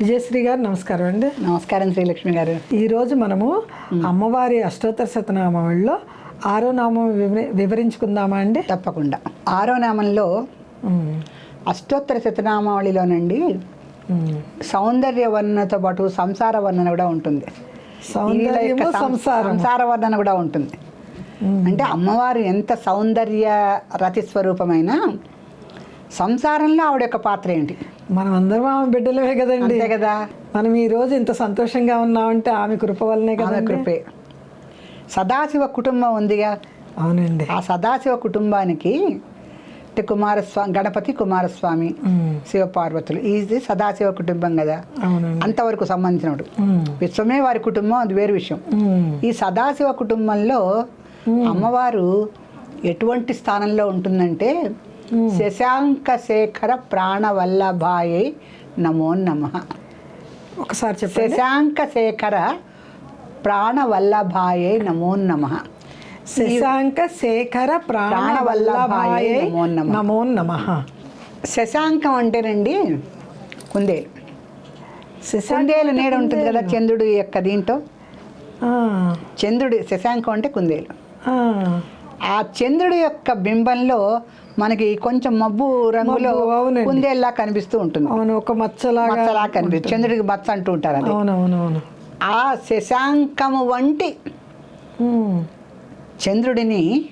విజయశ్రీ గారు నమస్కారం అండి. నమస్కారం శ్రీలక్ష్మి గారు. ఈరోజు మనము అమ్మవారి అష్టోత్తర శతనామంలో ఆరో నామం వివరి- వివరించుకుందామా అండి? తప్పకుండా. ఆరో నామంలో అష్టోత్తర శతనామావళిలోనండి. సౌందర్య వర్ణనతో పాటు సంసార వర్ణన కూడా ఉంటుంది. సంసార వర్ణన కూడా ఉంటుంది. అంటే అమ్మవారు ఎంత సౌందర్య రతి స్వరూపమైన సంసారంలో ఆవిడ యొక్క పాత్ర ఏంటి? మనం అందరం ఆమె బిడ్డలమే కదండి. కదా. మనం ఈ రోజు ఇంత సంతోషంగా ఉన్నామంటే ఆమె కృప వల్లనే కదండి. కృపే. సదాశివ కుటుంబం ఉందిగా. అవునండి. ఆ సదాశివ కుటుంబానికి అంటే కుమారస్వామి గణపతి కుమారస్వామి శివపార్వతులు. ఇది సదాశివ కుటుంబం కదా. అంతవరకు సంబంధించినడు. ఉమ్, విశ్వమే వారి కుటుంబం అది వేరు విషయం. ఈ సదాశివ కుటుంబంలో అమ్మవారు ఎటువంటి స్థానంలో ఉంటుందంటే శశాంక శేఖర ప్రాణవల్లభాయై నమో నమ. ఒకసారి చెప్పండి. శశాంక శేఖర ప్రాణవల్లభాయై నమో నమ. శశాంక శేఖర ప్రాణవల్లభాయ నమో నమః. నమో నమ. శశాంకం అంటేనండి కుందేలు కుందేలు నీడ ఉంటుంది కదా చంద్రుడి యొక్క దీంట్లో? చంద్రుడి శశాంకం అంటే కుందేలు. ఆ చంద్రుడి యొక్క బింబంలో మనకి కొంచెం మబ్బు రంగులో. కుందేల్లా కనిపిస్తూ ఉంటుంది. అవును ఒక మచ్చలా కనిపిస్తుంది. చంద్రుడికి మచ్చ అంటూ ఉంటారు అది. అవునవునవును. ఆ శశాంకము వంటి చంద్రుడిని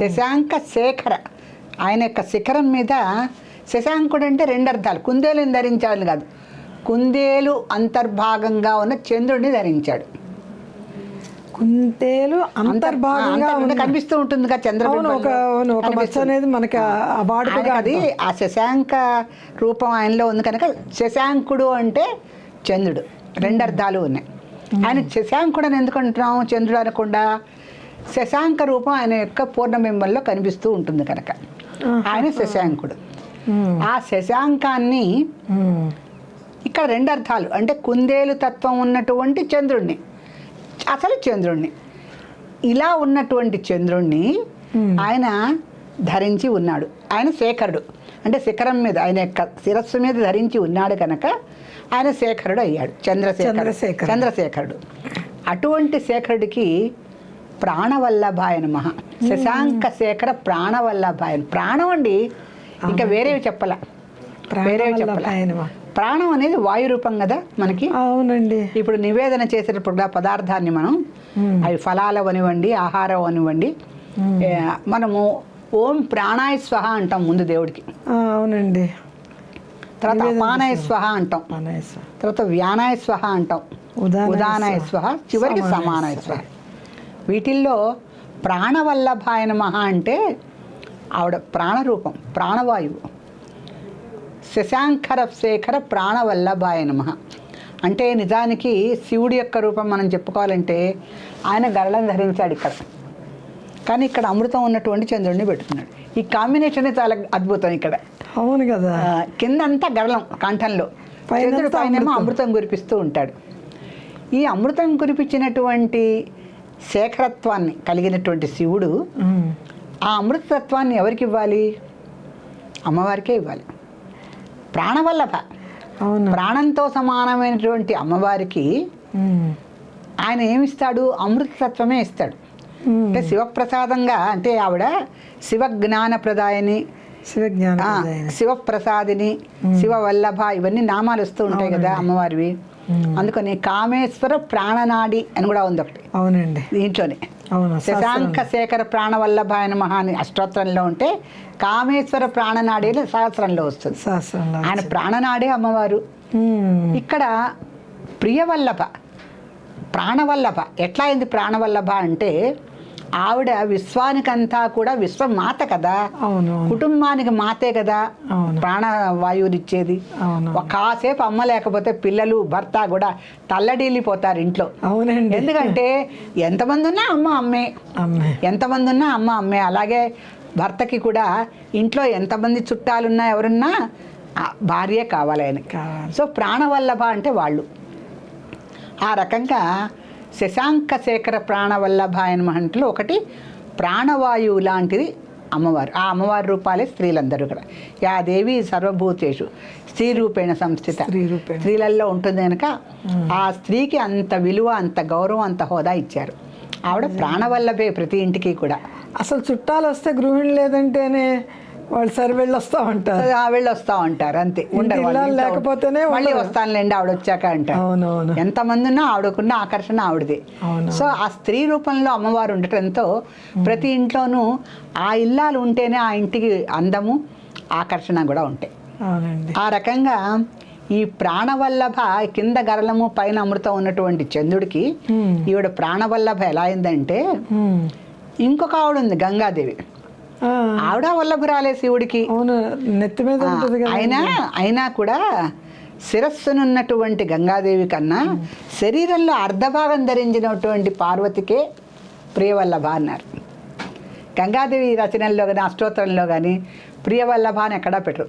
శశాంక శేఖర ఆయన యొక్క శిఖరం మీద శశాంకుడు అంటే రెండు అర్థాలు. కుందేలుని ధరించాడు కాదు. కుందేలు అంతర్భాగంగా ఉన్న చంద్రుడిని ధరించాడు. కుందేలు అంతర్భాగంగా కనిపిస్తూ ఉంటుంది కదా చంద్రబింబంలో. ఒక మచ్చ. అనేది మనకి వాడుకగా ఆయనకి అది ఆ శశాంక రూపం ఆయనలో ఉంది కనుక శశాంకుడు అంటే చంద్రుడు. రెండు అర్థాలు ఉన్నాయి ఆయన శశాంకుడు అని ఎందుకు అంటున్నాం చంద్రుడు అనకుండా శశాంక రూపం ఆయన యొక్క పూర్ణబింబంలో కనిపిస్తూ ఉంటుంది కనుక. ఆయన శశాంకుడు. ఆ శశాంకాన్ని ఇక్కడ రెండు అర్థాలు అంటే కుందేలు తత్వం ఉన్నటువంటి చంద్రుణ్ణి అసలు చంద్రుణ్ణి. ఇలా ఉన్నటువంటి చంద్రుణ్ణి ఆయన ధరించి ఉన్నాడు. ఆయన శేఖరుడు. అంటే శిఖరం మీద ఆయన యొక్క శిరస్సు మీద ధరించి ఉన్నాడు కనుక ఆయన శేఖరుడు అయ్యాడు. చంద్రశేఖరుడు. చంద్రశేఖరుడు. చంద్రశేఖరుడు. అటువంటి శేఖరుడికి ప్రాణవల్లభాయ నమ శశాంక శేఖర ప్రాణవల్లభాయ ప్రాణం అండి. ఇంకా వేరేవి చెప్పాల. వేరేవి చెప్పాల. ప్రాణం అనేది వాయు రూపం కదా మనకి. అవునండి. ఇప్పుడు నివేదన చేసేటప్పుడు కూడా పదార్థాన్ని మనం అవి ఫలాలు అనివ్వండి ఆహారం అనివ్వండి మనము ఓం ప్రాణాయ స్వహ అంటాం ముందు దేవుడికి. అవునండి. తర్వాత అపానాయ స్వహ అంటాం. తర్వాత వ్యానాయ స్వహ అంటాం. ఉదానాయ ఉదానాయ స్వహ. చివరికి సమానాయ స్వహ. వీటిల్లో ప్రాణవల్లభాయ నమః అంటే ఆవిడ ప్రాణరూపం ప్రాణవాయువు. శశాంకర శేఖర ప్రాణవల్లభాయ నమ. అంటే నిజానికి శివుడి యొక్క రూపం మనం చెప్పుకోవాలంటే ఆయన గరళం ధరించాడు ఇక్కడ. కానీ ఇక్కడ అమృతం ఉన్నటువంటి చంద్రుడిని పెట్టుకున్నాడు. ఈ కాంబినేషన్ చాలా అద్భుతం ఇక్కడ. అవును కదా. ఆ, కిందంతా గరళం కంఠంలో. చంద్రుడు పైనేమో అమృతం. కురిపిస్తూ ఉంటాడు. ఈ అమృతం కురిపించినటువంటి శేఖరత్వాన్ని కలిగినటువంటి శివుడు ఆ అమృతత్వాన్ని ఎవరికి ఇవ్వాలి? అమ్మవారికే ఇవ్వాలి. ప్రాణవల్లభ. ప్రాణంతో సమానమైనటువంటి అమ్మవారికి ఆయన ఏమిస్తాడు? అమృతత్వమే ఇస్తాడు. అంటే శివప్రసాదంగా అంటే ఆవిడ శివ జ్ఞానప్రదాయని శివజ్ఞాన శివప్రసాదిని శివవల్లభ ఇవన్నీ నామాలు వస్తూ ఉంటాయి కదా అమ్మవారివి. అందుకని కామేశ్వర ప్రాణనాడి అని కూడా ఉంది ఒకటి. అవునండి. దీంట్లోనే. శశాంక శేఖర ప్రాణవల్లభాయ నమః అని అష్టోత్తరంలో ఉంటే కామేశ్వర ప్రాణనాడి సహస్రంలో వస్తుంది. ఆయన ప్రాణనాడే అమ్మవారు. ఇక్కడ ప్రియవల్లభ ప్రాణవల్లభ ఎట్లా అయింది ప్రాణవల్లభ అంటే ఆవిడ విశ్వానికంతా కూడా విశ్వమాత కదా. కుటుంబానికి మాతే కదా. ప్రాణవాయువునిచ్చేది అవును ఒక కాసేపు అమ్మ లేకపోతే పిల్లలు భర్త కూడా తల్లడిల్లిపోతారు ఇంట్లో. అవునండి. ఎందుకంటే ఎంతమంది ఉన్నా అమ్మ అమ్మే. అమ్మే. ఎంతమంది ఉన్నా అమ్మ అమ్మే. అలాగే భర్తకి కూడా ఇంట్లో ఎంతమంది చుట్టాలున్నా ఎవరున్నా భార్యే కావాలి ఆయనకి. సో ప్రాణవల్లభ అంటే వాళ్ళు. ఆ రకంగా శశాంక శేఖర ప్రాణవల్లభ ఆయన మహంట్లో ఒకటి ప్రాణవాయువు లాంటిది అమ్మవారు. ఆ అమ్మవారి రూపాలే స్త్రీలందరూ కూడా. యా దేవి సర్వభూతేషు. స్త్రీ రూపేణ సంస్థిత. స్త్రీ రూపేణ. స్త్రీలలో ఉంటుంది కనుక ఆ స్త్రీకి అంత విలువ అంత గౌరవం అంత హోదా ఇచ్చారు. ఆవిడ ప్రాణవల్లభే ప్రతి ఇంటికి కూడా. అసలు చుట్టాలు వస్తే గృహిణి లేదంటేనే వాళ్ళు సరి వెళ్ళి వస్తూ ఉంటారు ఆ వెళ్ళి వస్తా ఉంటారు అంతే. ఉండరు లేకపోతేనే మళ్ళీ. వస్తానులేండి ఆవిడ వచ్చాక అంటారు. అవునవును. ఎంతమంది ఉన్నా ఆవిడకున్న ఆకర్షణ ఆవిడది. సో ఆ స్త్రీ రూపంలో అమ్మవారు ఉండటంతో ప్రతి ఇంట్లోనూ ఆ ఇల్లాలు ఉంటేనే ఆ ఇంటికి అందము ఆకర్షణ కూడా ఉంటాయి. ఆ రకంగా ఈ ప్రాణవల్లభ కింద గరళము పైన అమృతం ఉన్నటువంటి చంద్రుడికి. ఈవిడ ప్రాణవల్లభ ఎలా అయిందంటే. ఇంకొక ఆవిడ ఉంది గంగాదేవి. ఆవిడ వల్లభురాలే శివుడికి. అవును నెత్తి మీద అయినా అయినా కూడా శిరస్సునున్నటువంటి గంగాదేవి కన్నా శరీరంలో అర్ధభాగం ధరించినటువంటి పార్వతికే ప్రియవల్లభ అన్నారు. గంగాదేవి రచనల్లో కానీ అష్టోత్తరంలో కానీ ప్రియవల్లభ అని ఎక్కడా పెట్టరు.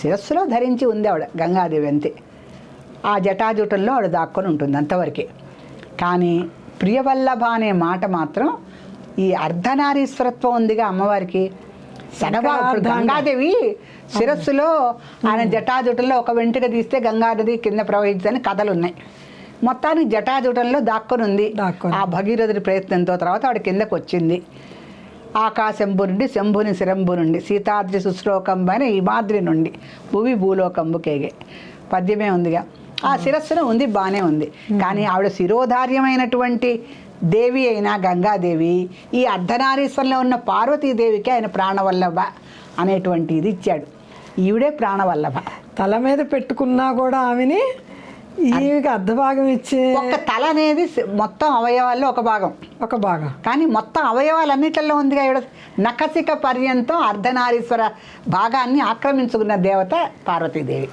శిరస్సులో ధరించి ఉంది ఆవిడ గంగాదేవి అంతే. ఆ జటాజూటంలో ఆవిడ దాక్కొని ఉంటుంది అంతవరకే. కానీ ప్రియవల్లభ అనే మాట మాత్రం ఈ అర్ధనారీశ్వరత్వం ఉందిగా అమ్మవారికి. ఇప్పుడు గంగాదేవి శిరస్సులో ఆయన జటాజుటంలో ఒక వెంట్రుక తీస్తే గంగానది కింద ప్రవహించని కథలు ఉన్నాయి మొత్తానికి జటాజుటంలో దాక్కొని ఉంది. ఆ భగీరథుడి ప్రయత్నంతో తర్వాత ఆవిడ కిందకు వచ్చింది ఆకాశంబు నుండి శంభుని శిరంబు నుండి సీతాద్రి ఈ మాద్రి నుండి భువి భూలోకంబు కేగే. పద్యమే ఉందిగా. ఆ శిరస్సున ఉంది బాగానే ఉంది. కానీ ఆవిడ శిరోధార్యమైనటువంటి దేవి అయిన గంగాదేవి ఈ అర్ధనారీశ్వరంలో ఉన్న పార్వతీదేవికి ఆయన ప్రాణవల్లభ అనేటువంటి ఇది ఇచ్చాడు. ఈవిడే ప్రాణవల్లభ. తల మీద పెట్టుకున్నా కూడా ఆమెని ఈమెకి అర్ధభాగం ఇచ్చే ఒక్క తల అనేది మొత్తం అవయవాల్లో ఒక భాగం. ఒక భాగం. కానీ మొత్తం అవయవాలన్నిటిలో ఉందిగా ఈవిడ. నఖసిక పర్యంతం అర్ధనారీశ్వర భాగాన్ని ఆక్రమించుకున్న దేవత పార్వతీదేవి.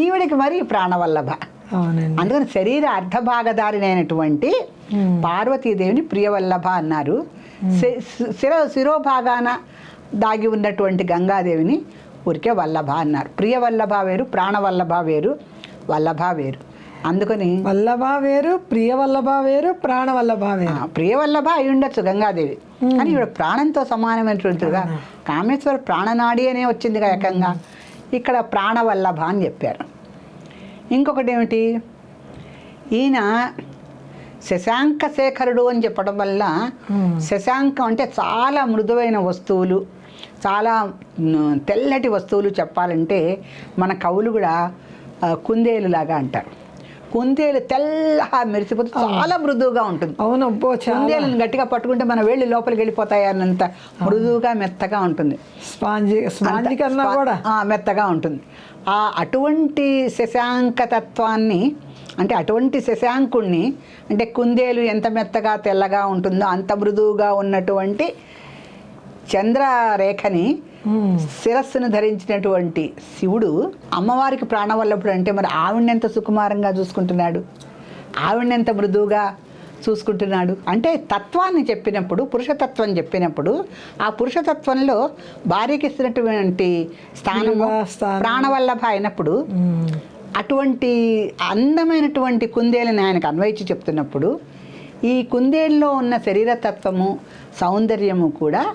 ఈవిడికి మరి ప్రాణవల్లభ. అవునండి. అందుకని శరీర అర్ధభాగధారినైనటువంటి Hmm. పార్వతీదేవిని ప్రియవల్లభ అన్నారు. శిర శిరోభాగాన దాగి ఉన్నటువంటి గంగాదేవిని ఊరికే వల్లభ అన్నారు. ప్రియవల్లభ వేరు ప్రాణవల్లభ వేరు వల్లభ వేరు. అందుకని వల్లభ వేరు ప్రియ వల్లభ వేరు ప్రాణ వల్లభ ఆ, వేరు ప్రియవల్లభ అయి ఉండొచ్చు గంగాదేవి. కానీ ఇవిడ ప్రాణంతో సమానమైనటువంటిదిగా కామేశ్వర ప్రాణనాడి అనే వచ్చిందిగా ఏకంగా. ఇక్కడ ప్రాణవల్లభ అని చెప్పారు. ఇంకొకటి ఏమిటి? ఈయన శశాంక శేఖరుడు అని చెప్పడం వల్ల Hmm. శశాంకం అంటే చాలా మృదువైన వస్తువులు చాలా తెల్లటి వస్తువులు చెప్పాలంటే మన కవులు కూడా ఆ, కుందేలులాగా అంటారు. కుందేలు తెల్లగా మెరిసిపోతే చాలా మృదువుగా ఉంటుంది. అవును కుందేలను గట్టిగా పట్టుకుంటే మన వేళ్ళు లోపలికి వెళ్ళిపోతాయి అన్నంత మృదువుగా మెత్తగా ఉంటుంది. స్పాంజి స్పాంజి కన్నా కూడా. మెత్తగా ఉంటుంది. ఆ అటువంటి శశాంక తత్వాన్ని అంటే అటువంటి శశాంకుణ్ణి అంటే కుందేలు ఎంత మెత్తగా తెల్లగా ఉంటుందో అంత మృదువుగా ఉన్నటువంటి చంద్రరేఖని. శిరస్సును ధరించినటువంటి శివుడు అమ్మవారికి ప్రాణవల్లభుడు అంటే మరి ఆవిడని ఎంత సుకుమారంగా చూసుకుంటున్నాడు ఆవిడని ఎంత మృదువుగా చూసుకుంటున్నాడు అంటే తత్వాన్ని చెప్పినప్పుడు పురుషతత్వం చెప్పినప్పుడు ఆ పురుషతత్వంలో భార్యకి ఇస్తున్నటువంటి స్థానము. ప్రాణవల్లభ అయినప్పుడు. అటువంటి అందమైనటువంటి కుందేలని ఆయనకు అన్వయించి చెప్తున్నప్పుడు ఈ కుందేల్లో ఉన్న శరీరతత్వము సౌందర్యము కూడా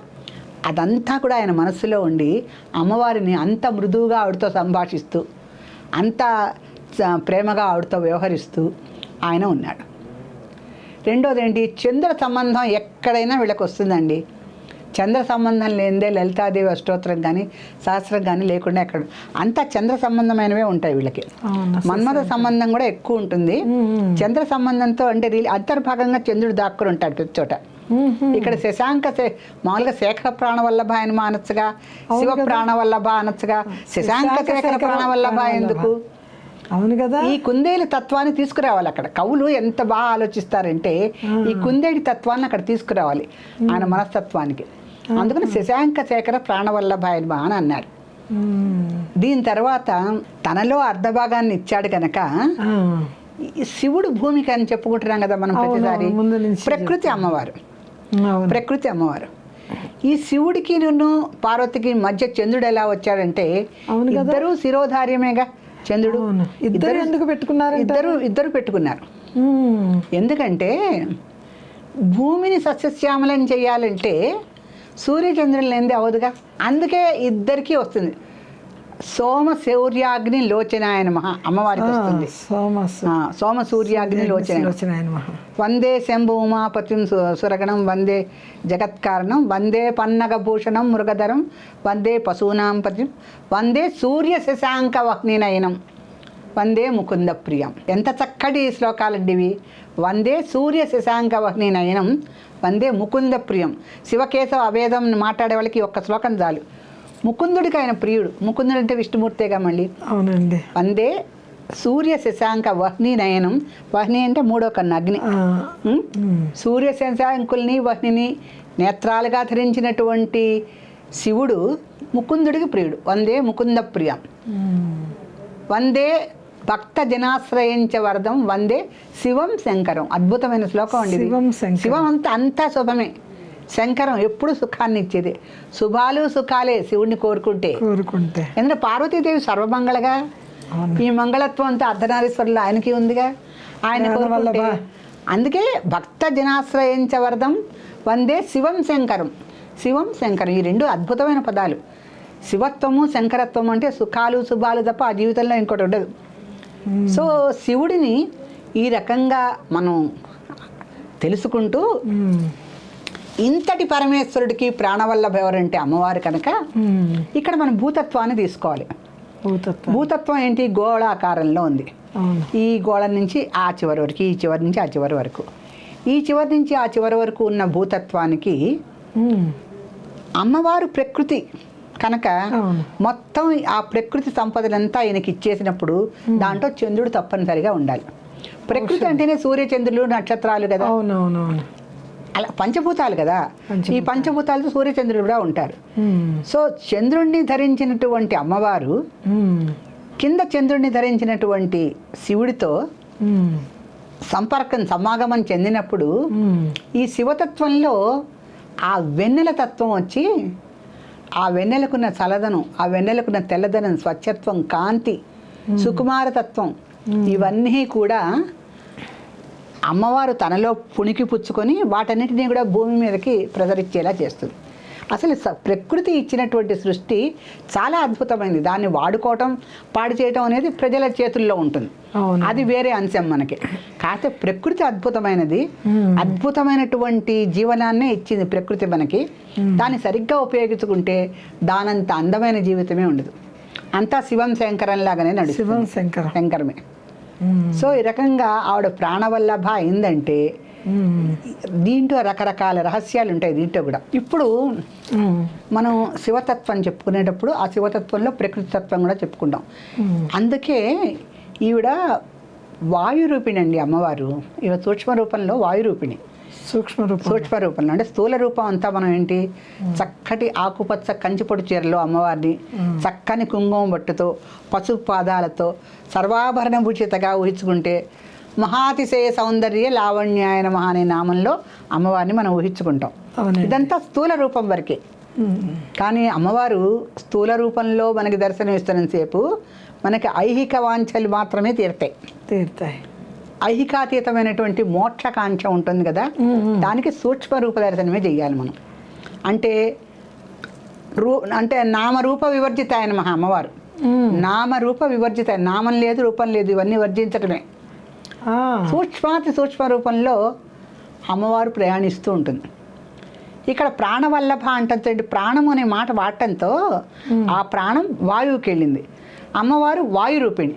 అదంతా కూడా ఆయన మనస్సులో ఉండి అమ్మవారిని అంత మృదువుగా ఆవిడతో సంభాషిస్తూ అంత ప్రేమగా ఆవిడతో వ్యవహరిస్తూ ఆయన ఉన్నాడు. రెండోది ఏంటి చంద్ర సంబంధం ఎక్కడైనా వీళ్ళకి వస్తుందండి చంద్ర సంబంధం లేనిదే లలితాదేవి అష్టోత్తరం కానీ సహస్రం కానీ లేకుండా ఎక్కడ అంతా చంద్ర సంబంధమైనవే ఉంటాయి వీళ్ళకి. మన్మథ సంబంధం కూడా ఎక్కువ ఉంటుంది. చంద్ర సంబంధంతో అంటే అంతర్భాగంగా చంద్రుడు దాక్కుని ఉంటాడు ప్రతి చోట. ఇక్కడ శశాంక మామూలుగా శేఖర ప్రాణవల్లభ ఆయన అనొచ్చుగా శివ ప్రాణవల్లభ అనొచ్చుగా. శశాంక శేఖర ప్రాణవల్లభ ప్రాణవల్లభ. ఎందుకు? అవును కదా. ఈ కుందేలు తత్వాన్ని తీసుకురావాలి అక్కడ. కవులు ఎంత బాగా ఆలోచిస్తారంటే ఈ కుందేడి తత్వాన్ని అక్కడ తీసుకురావాలి. ఆయన మనస్తత్వానికి. అందుకని శశాంక శేఖర ప్రాణవల్లభ ఆయన అని అన్నారు. దీని తర్వాత తనలో అర్ధభాగాన్ని ఇచ్చాడు కనుక శివుడు భూమికి అని చెప్పుకుంటున్నాం కదా మనం ప్రతిసారి ప్రకృతి అమ్మవారు ప్రకృతి అమ్మవారు ఈ శివుడికి నువ్వు పార్వతికి మధ్య చంద్రుడు ఎలా వచ్చాడంటే. ఇద్దరు శిరోధార్యమేగా చంద్రుడు. ఇద్దరు ఎందుకు పెట్టుకున్నారంటారు? ఇద్దరు ఇద్దరు పెట్టుకున్నారు. ఎందుకంటే భూమిని సస్యశ్యామలం చేయాలంటే సూర్యచంద్రులు లేనిది అవదుగా అందుకే ఇద్దరికీ వస్తుంది. సోమ సూర్యాగ్ని లోచనాయన మహా. అమ్మవారికి వస్తుంది. సోమస్ ఆ, సోమ సూర్యాగ్ని లోచన లోచనాయన. వందే శంభు ఉమాపతిం సురగణం వందే జగత్కారణం వందే పన్నగభూషణం మృగధరం వందే పశూనాం పతిం వందే సూర్య శశాంక వహ్నినయనం. వందే ముకుంద ప్రియం ఎంత చక్కటి శ్లోకాలండి ఇవి వందే సూర్య శశాంక వహ్ని నయనం వందే ముకుంద ప్రియం శివకేశవ అభేదం మాట్లాడే వాళ్ళకి ఒక్క శ్లోకం చాలు. ముకుందుడికి ఆయన ప్రియుడు ముకుందుడు అంటే విష్ణుమూర్తేగా మళ్ళీ. అవునండి. వందే సూర్య శశాంక వహ్ని నయనం. వహ్ని అంటే మూడో కన్ను అగ్ని. సూర్య శశాంకుల్ని వహ్నిని నేత్రాలుగా ధరించినటువంటి శివుడు ముకుందుడికి ప్రియుడు. వందే ముకుంద ప్రియం వందే భక్త జనాశ్రయించ వరదం వందే శివం శంకరం. అద్భుతమైన శ్లోకం అండి. శివం శంకరం. శివం అంతా అంతా శుభమే. శంకరం ఎప్పుడు సుఖాన్ని ఇచ్చేది? శుభాలు సుఖాలే శివుణ్ణి కోరుకుంటే. కోరుకుంటే. ఎందుకంటే పార్వతీదేవి సర్వమంగళగా. ఈ మంగళత్వం అంతా అర్ధనారీశ్వరులు ఆయనకి ఉందిగా. ఆయన. అందుకే భక్త జనాశ్రయించ వరదం వందే శివం శంకరం. శివం శంకరం. ఈ రెండు అద్భుతమైన పదాలు. శివత్వము శంకరత్వం అంటే సుఖాలు శుభాలు తప్ప ఆ జీవితంలో ఇంకోటి ఉండదు. సో శివుడిని ఈ రకంగా మనం తెలుసుకుంటూ ఉమ్, ఇంతటి పరమేశ్వరుడికి ప్రాణవల్లభ ఎవరంటే అమ్మవారు కనుక ఉమ్, ఇక్కడ మనం భూతత్వాన్ని తీసుకోవాలి. భూతత్వం. భూతత్వం ఏంటి? గోళాకారంలో ఉంది. ఈ గోళ నుంచి ఆ చివరి వరకు ఈ చివరి నుంచి ఆ చివరి వరకు. ఈ చివరి నుంచి ఆ చివరి వరకు ఉన్న భూతత్వానికి అమ్మవారు ప్రకృతి. కనుక. మొత్తం ఆ ప్రకృతి సంపదనంతా ఆయనకి ఇచ్చేసినప్పుడు దాంట్లో చంద్రుడు తప్పనిసరిగా ఉండాలి. ప్రకృతి అంటేనే సూర్యచంద్రులు నక్షత్రాలు కదా. అలా పంచభూతాలు కదా. ఈ పంచభూతాలు. పంచభూతాలతో సూర్యచంద్రులు కూడా ఉంటారు. సో చంద్రుణ్ణి ధరించినటువంటి అమ్మవారు కింద చంద్రుణ్ణి ధరించినటువంటి శివుడితో సంపర్కం సమాగమం చెందినప్పుడు ఈ శివతత్వంలో ఆ వెన్నెల తత్వం వచ్చి ఆ వెన్నెలకున్న చలదనం ఆ వెన్నెలకున్న తెల్లదనం స్వచ్ఛత్వం కాంతి సుకుమార తత్వం ఇవన్నీ కూడా అమ్మవారు తనలో పుణికి పుచ్చుకొని వాటన్నిటినీ కూడా భూమి మీదకి ప్రసరించేలా చేస్తుంది. అసలు ప్రకృతి ఇచ్చినటువంటి సృష్టి చాలా అద్భుతమైనది దాన్ని వాడుకోవటం పాడు చేయటం అనేది ప్రజల చేతుల్లో ఉంటుంది. అది వేరే అంశం మనకి. కాకపోతే ప్రకృతి అద్భుతమైనది. అద్భుతమైనటువంటి జీవనాన్నే ఇచ్చింది ప్రకృతి మనకి. దాన్ని సరిగ్గా ఉపయోగించుకుంటే దానంత అందమైన జీవితమే ఉండదు. అంతా శివం శంకరం లాగానే శివం నడుస్తుంది శంకరం. శంకరమే. సో ఈ రకంగా ఆవిడ ప్రాణవల్లభ అయిందంటే దీంట్లో రకరకాల రహస్యాలు ఉంటాయి దీంట్లో కూడా. ఇప్పుడు మనం శివతత్వం చెప్పుకునేటప్పుడు ఆ శివతత్వంలో ప్రకృతి తత్వం కూడా చెప్పుకుంటాం. అందుకే ఈవిడ వాయు రూపిణి అండి అమ్మవారు. ఈవిడ సూక్ష్మ రూపంలో వాయు రూపిణి సూక్ష్మ రూపం సూక్ష్మ రూపంలో. అంటే స్థూల రూపం అంతా మనం ఏంటి? చక్కటి ఆకుపచ్చ కంచిపొడి చీరలో అమ్మవారిని చక్కని కుంకుమ బొట్టుతో పసుపు పాదాలతో సర్వాభరణ భూషితగా ఊహించుకుంటే మహాతిశయ సౌందర్య లావణ్యాయన మహా అనే నామంలో అమ్మవారిని మనం ఊహించుకుంటాం. ఇదంతా స్థూల రూపం వరకే. కానీ అమ్మవారు స్థూల రూపంలో మనకి దర్శనమిస్తున్నంతసేపు మనకి ఐహిక వాంఛలు మాత్రమే తీరుతాయి. తీరుతాయి. ఐహికాతీతమైనటువంటి మోక్షకాంక్ష ఉంటుంది కదా. దానికి సూక్ష్మ రూప దర్శనమే చెయ్యాలి మనం. అంటే రూ అంటే నామరూప వివర్జిత ఆయన మహా అమ్మవారు. నామరూప వివర్జిత నామం లేదు రూపం లేదు ఇవన్నీ వర్జించటమే. సూక్ష్మాతి సూక్ష్మ రూపంలో అమ్మవారు ప్రయాణిస్తూ ఉంటుంది. ఇక్కడ ప్రాణవల్లభ అంటే ప్రాణం అనే మాట వాడటంతో ఆ ప్రాణం వాయువుకి వెళ్ళింది. అమ్మవారు వాయు రూపిణి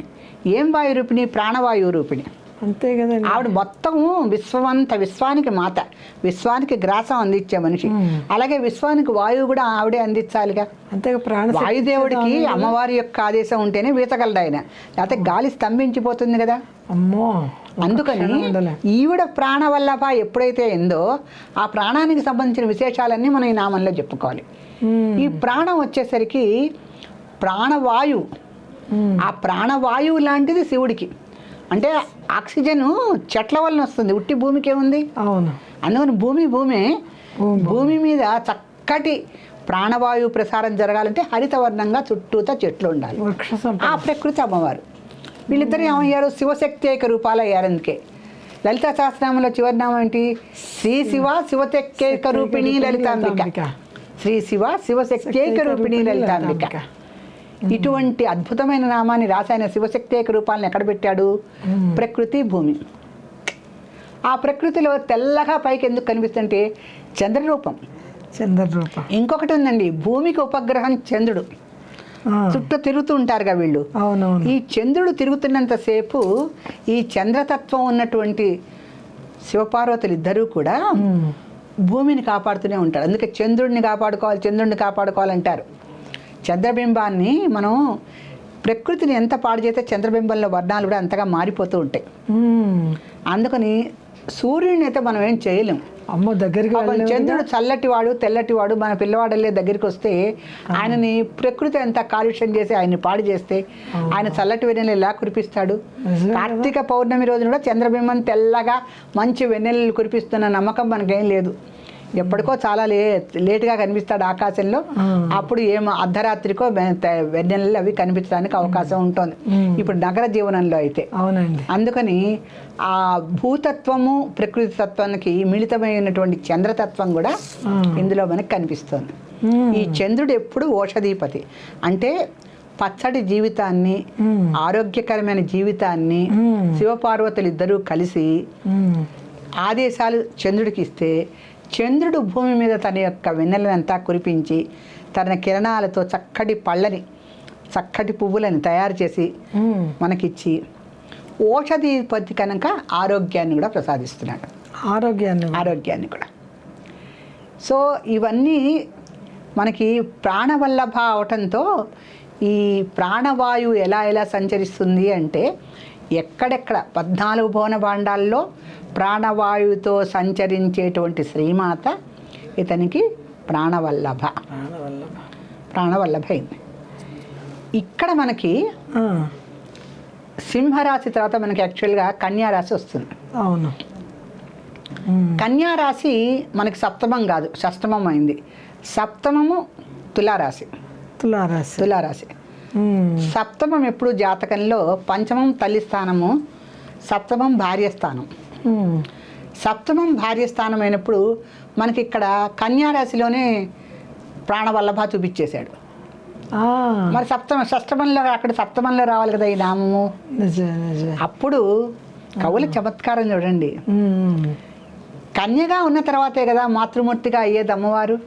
ఏం వాయు రూపిణి ప్రాణవాయువు రూపిణి అంతే కదండి. ఆవిడ మొత్తము విశ్వమంత విశ్వానికి మాత. విశ్వానికి గ్రాసం అందించే మనిషి. అలాగే విశ్వానికి వాయువు కూడా ఆవిడే అందించాలిగా. అంతే ప్రాణ వాయుదేవుడికి అమ్మవారి యొక్క ఆదేశం ఉంటేనే వీచగలడు ఆయన లేకపోతే గాలి స్తంభించిపోతుంది కదా. అమ్మో అందుకని. ఈవిడ ప్రాణవల్లభ ఎప్పుడైతే ఎందో ఆ ప్రాణానికి సంబంధించిన విశేషాలన్నీ మనం ఈ నామంలో చెప్పుకోవాలి. ఈ ప్రాణం వచ్చేసరికి ప్రాణవాయువు ఆ ప్రాణవాయువు లాంటిది శివుడికి. అంటే ఆక్సిజన్ చెట్ల వలన వస్తుంది ఉట్టి భూమికి ఏముంది అవును. అందుకని భూమి భూమే భూమి. మీద చక్కటి ప్రాణవాయువు ప్రసారం జరగాలంటే హరితవర్ణంగా చుట్టూతా చెట్లు ఉండాలి. ఆ ప్రకృతి అమ్మవారు. వీళ్ళిద్దరు ఏమయ్యారు? శివశక్తి ఏక రూపాలు అయ్యారు అందుకే లలితా సహస్రనామంలో చివరి నామం ఏంటి? శ్రీ శివ శివతెక్కేక రూపిణి లలితాంబిక. శ్రీ శివ శివశక్తి రూపిణి లలితాంబిక. ఇటువంటి అద్భుతమైన నామాన్ని రాసాయన శివశక్తి రూపాలను ఎక్కడ పెట్టాడు? ప్రకృతి భూమి. ఆ ప్రకృతిలో తెల్లగా పైకి ఎందుకు కనిపిస్తుంటే చంద్రరూపం. చంద్రరూపం. ఇంకొకటి ఉందండి భూమికి ఉపగ్రహం చంద్రుడు. చుట్టూ తిరుగుతూ ఉంటారు కదా వీళ్ళు ఈ చంద్రుడు తిరుగుతున్నంతసేపు ఈ చంద్రతత్వం ఉన్నటువంటి శివపార్వతులు ఇద్దరూ కూడా భూమిని కాపాడుతూనే ఉంటారు. అందుకే చంద్రుడిని కాపాడుకోవాలి చంద్రుడిని కాపాడుకోవాలంటారు. చంద్రబింబాన్ని మనం ప్రకృతిని ఎంత పాడు చేస్తే చంద్రబింబంలో వర్ణాలు కూడా అంతగా మారిపోతూ ఉంటాయి. అందుకని సూర్యుడిని అయితే మనం ఏం చేయలేం. అమ్మో దగ్గరికి చంద్రుడు చల్లటివాడు తెల్లటివాడు మన పిల్లవాడల్లే దగ్గరికి వస్తే ఆయనని ప్రకృతి అంతా కాలుష్యం చేసి ఆయన్ని పాడు చేస్తే ఆయన చల్లటి వెన్నెలు ఎలా కురిపిస్తాడు. కార్తీక పౌర్ణమి రోజున కూడా చంద్రబింబం తెల్లగా మంచి వెన్నెలలు కురిపిస్తున్న నమ్మకం మనకేం లేదు. ఎప్పటికో చాలా లే లేటుగా కనిపిస్తాడు ఆకాశంలో. అప్పుడు ఏం అర్ధరాత్రికో వెన్నెలలు అవి కనిపించడానికి అవకాశం ఉంటుంది. ఇప్పుడు నగర జీవనంలో అయితే అవునండి. అందుకని ఆ భూతత్వము ప్రకృతి తత్వానికి మిళితమైనటువంటి చంద్రతత్వం కూడా. ఇందులో మనకి కనిపిస్తుంది. ఈ చంద్రుడు ఎప్పుడు ఓషధీపతి. అంటే పచ్చడి జీవితాన్ని ఆరోగ్యకరమైన జీవితాన్ని శివపార్వతులు ఇద్దరూ కలిసి ఆదేశాలు చంద్రుడికి ఇస్తే చంద్రుడు భూమి మీద తన యొక్క వెన్నెలనంతా కురిపించి తన కిరణాలతో చక్కటి పళ్ళని చక్కటి పువ్వులని తయారు చేసి. మనకిచ్చి ఓషధిపతి కనుక ఆరోగ్యాన్ని కూడా ప్రసాదిస్తున్నాడు. ఆరోగ్యాన్ని ఆరోగ్యాన్ని కూడా. సో ఇవన్నీ మనకి ప్రాణవల్లభ అవటంతో ఈ ప్రాణవాయువు ఎలా ఎలా సంచరిస్తుంది అంటే ఎక్కడెక్కడ పద్నాలుగు భువన భాండాల్లో ప్రాణవాయువుతో సంచరించేటువంటి శ్రీమాత ఇతనికి ప్రాణవల్లభ. ప్రాణవల్లభ. అయింది ఇక్కడ మనకి సింహరాశి తర్వాత మనకి యాక్చువల్గా కన్యారాశి వస్తుంది. అవును. ఉమ్, కన్యా రాశి మనకి సప్తమం కాదు షష్టమం అయింది. సప్తమము తులారాశి. తులారాశి. తులారాశి. సప్తమం ఎప్పుడు జాతకంలో పంచమం తల్లి స్థానము సప్తమం భార్య స్థానం. సప్తమం భార్య స్థానం అయినప్పుడు మనకి ఇక్కడ కన్యా రాశిలోనే ప్రాణవల్లభ చూపించేశాడు. మరి సప్తమ షష్టమంలో అక్కడ సప్తమంలో రావాలి కదా ఈ నామము? అప్పుడు కవుల చమత్కారం చూడండి. కన్యగా ఉన్న తర్వాతే కదా మాతృమూర్తిగా అయ్యేది అమ్మవారు.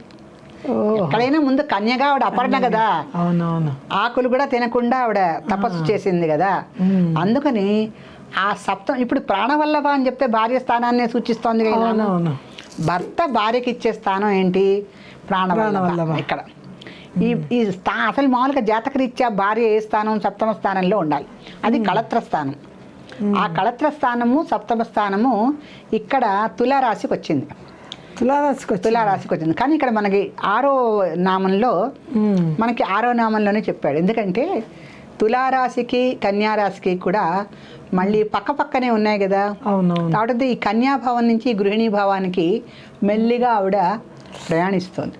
ఎక్కడైనా ముందు కన్యగా ఆవిడ అపర్ణ కదా. అవునవును. ఆకులు కూడా తినకుండా ఆవిడ తపస్సు చేసింది కదా. అందుకని ఆ సప్తం ఇప్పుడు ప్రాణవల్లభ అని చెప్తే భార్య స్థానాన్ని సూచిస్తోంది కదా. భర్త భార్యకి ఇచ్చే స్థానం ఏంటి? ప్రాణవల్లభ. ప్రాణవల్లభ. ఇక్కడ. ఈ ఈ స్థా అసలు మామూలుగా జాతకరీత్యా భార్య ఏ స్థానం సప్తమ స్థానంలో ఉండాలి. అది కళత్ర స్థానం. ఆ కళత్ర స్థానము సప్తమ స్థానము ఇక్కడ తులారాశికి వచ్చింది. తులారాశికి తులారాశికి వచ్చింది కానీ ఇక్కడ మనకి ఆరో నామంలో మనకి ఆరో నామంలోనే చెప్పాడు. ఎందుకంటే తులారాశికి కన్యారాశికి కూడా మళ్ళీ పక్క పక్కనే ఉన్నాయి కదా. కాబట్టి ఈ కన్యాభావం నుంచి గృహిణీ భావానికి మెల్లిగా ఆవిడ ప్రయాణిస్తుంది.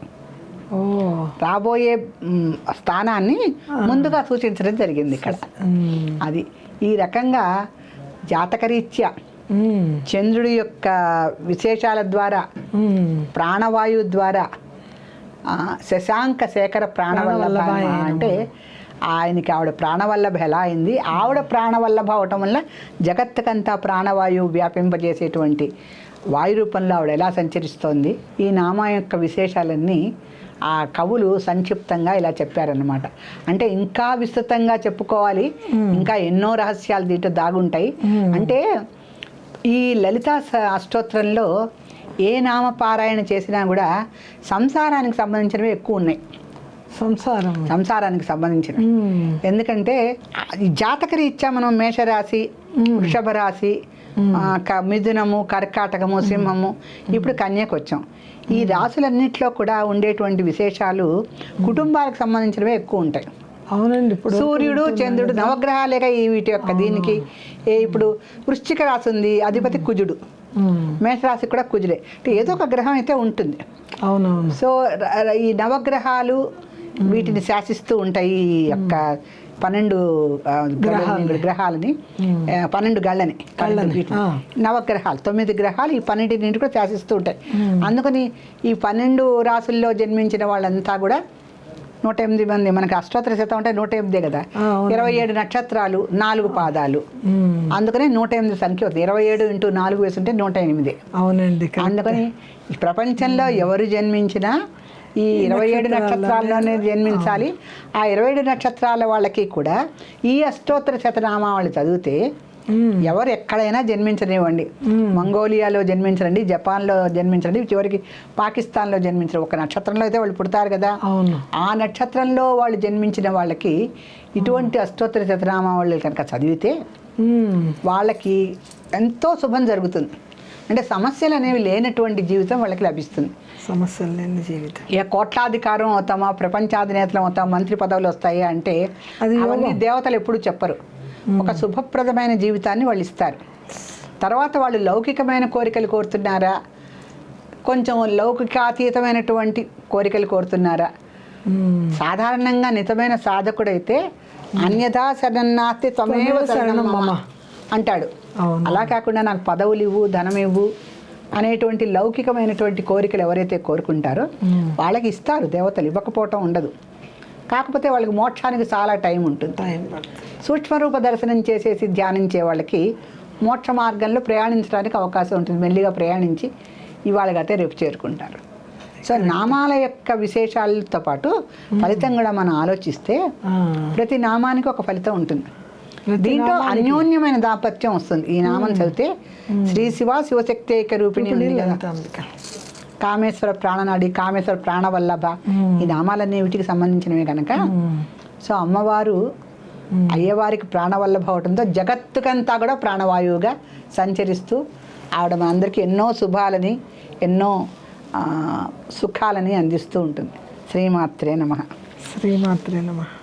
రాబోయే స్థానాన్ని ముందుగా సూచించడం జరిగింది ఇక్కడ. అది ఈ రకంగా జాతకరీత్యా చంద్రుడి యొక్క విశేషాల ద్వారా ప్రాణవాయువు ద్వారా శశాంక శేఖర ప్రాణవల్లభ అంటే ఆయనకి ఆవిడ ప్రాణవల్లభ ఎలా అయింది? ఆవిడ ప్రాణవల్లభ అవటం వల్ల జగత్తుకంతా ప్రాణవాయువు వ్యాపింపజేసేటువంటి వాయు రూపంలో ఆవిడ ఎలా సంచరిస్తోంది? ఈ నామా యొక్క విశేషాలన్నీ ఆ కవులు సంక్షిప్తంగా ఇలా చెప్పారనమాట అంటే ఇంకా విస్తృతంగా చెప్పుకోవాలి. ఇంకా ఎన్నో రహస్యాలు దీంట్లో దాగుంటాయి. అంటే ఈ లలితా అష్టోత్తరంలో ఏ నామ పారాయణ చేసినా కూడా సంసారానికి సంబంధించినవి ఎక్కువ ఉన్నాయి. సంసారం. సంసారానికి సంబంధించిన. ఎందుకంటే ఆ, ఈ జాతక రీత్యా మనం మేషరాశి వృషభ రాశి మిథునము కర్కాటకము సింహము ఇప్పుడు కన్యకు వచ్చాం ఈ రాశులన్నింటిలో కూడా ఉండేటువంటి విశేషాలు కుటుంబాలకు సంబంధించినవే ఎక్కువ ఉంటాయి. అవునండి ఇప్పుడు సూర్యుడు చంద్రుడు నవగ్రహాలేక ఈ వీటి యొక్క దీనికి. ఏ ఇప్పుడు వృశ్చిక రాశి ఉంది అధిపతి కుజుడు. మేషరాశి కూడా కుజుడే. అంటే ఏదో ఒక గ్రహం అయితే ఉంటుంది. అవునవును. సో ఈ నవగ్రహాలు వీటిని శాసిస్తూ ఉంటాయి ఈ యొక్క పన్నెండు గ్రహాలని. పన్నెండు గళ్ళని. నవగ్రహాలు తొమ్మిది గ్రహాలు ఈ పన్నెండింటి కూడా శాసిస్తూ ఉంటాయి. అందుకని ఈ పన్నెండు రాసుల్లో జన్మించిన వాళ్ళంతా కూడా నూట ఎనిమిది మంది. మనకి అష్టోత్తర శతం అంటే నూట ఎనిమిదే కదా. ఇరవై ఏడు నక్షత్రాలు నాలుగు పాదాలు. అందుకనే నూట ఎనిమిది సంఖ్య అవుతుంది ఇరవై ఏడు ఇంటూ నాలుగు వేసుంటే నూట ఎనిమిది అవునండి. అందుకని ఈ ప్రపంచంలో ఎవరు జన్మించినా ఈ ఇరవై ఏడు నక్షత్రాల్లోనే జన్మించాలి. ఆ ఇరవై ఏడు నక్షత్రాల వాళ్ళకి కూడా ఈ అష్టోత్తర శతనామావళి చదివితే ఎవరు ఎక్కడైనా జన్మించనివ్వండి. మంగోలియాలో జన్మించండి జపాన్లో జన్మించండి చివరికి పాకిస్తాన్లో జన్మించరు. ఒక నక్షత్రంలో అయితే వాళ్ళు పుడతారు కదా. ఆ నక్షత్రంలో వాళ్ళు జన్మించిన వాళ్ళకి ఇటువంటి అష్టోత్తర శతనామావళి కనుక చదివితే వాళ్ళకి ఎంతో శుభం జరుగుతుంది. అంటే సమస్యలు అనేవి లేనటువంటి జీవితం వాళ్ళకి లభిస్తుంది. సమస్యలు లేని జీవితం. ఇక కోట్లాధికారం అవుతామా? ప్రపంచాధినేతలు అవుతాం మంత్రి పదవులు వస్తాయి అంటే అది అవన్నీ దేవతలు ఎప్పుడు చెప్పరు. ఒక శుభప్రదమైన జీవితాన్ని వాళ్ళు ఇస్తారు. తర్వాత వాళ్ళు లౌకికమైన కోరికలు కోరుతున్నారా? కొంచెం లౌకికాతీతమైనటువంటి కోరికలు కోరుతున్నారా? సాధారణంగా నిజమైన సాధకుడైతే అన్యథా శరణాస్తి త్వమేవ త్వమేవ శరణం మమ. అంటాడు. అలా కాకుండా నాకు పదవులు ఇవ్వు ధనం ఇవ్వు అనేటువంటి లౌకికమైనటువంటి కోరికలు ఎవరైతే కోరుకుంటారో వాళ్ళకి ఇస్తారు. దేవతలు ఇవ్వకపోవటం ఉండదు. కాకపోతే వాళ్ళకి మోక్షానికి చాలా టైం ఉంటుంది. టైం పడుతుంది. సూక్ష్మరూప దర్శనం చేసేసి ధ్యానించే వాళ్ళకి మోక్ష మార్గంలో ప్రయాణించడానికి అవకాశం ఉంటుంది. మెల్లిగా ప్రయాణించి ఇవాళ గతే రేపు చేరుకుంటారు. సో నామాల యొక్క విశేషాలతో పాటు ఫలితం కూడా మనం ఆలోచిస్తే ప్రతి నామానికి ఒక ఫలితం ఉంటుంది. దీంట్లో అన్యోన్యమైన దాంపత్యం వస్తుంది. ఈ నామం చదివితే శ్రీ శివ శివశక్తి ఏక రూపిణి ఉంది కదా. కామేశ్వర ప్రాణనాడి కామేశ్వర ప్రాణవల్లభ ఈ నామాలన్నీ వీటికి సంబంధించినవి కనుక సో అమ్మవారు అయ్యవారికి ప్రాణవల్లభ అవడంతో జగత్తుకంతా కూడా ప్రాణవాయువుగా సంచరిస్తూ ఆవిడ మనందరికీ ఎన్నో శుభాలని ఎన్నో సుఖాలని అందిస్తూ ఉంటుంది. శ్రీమాత్రే నమః. శ్రీమాత్రే నమః.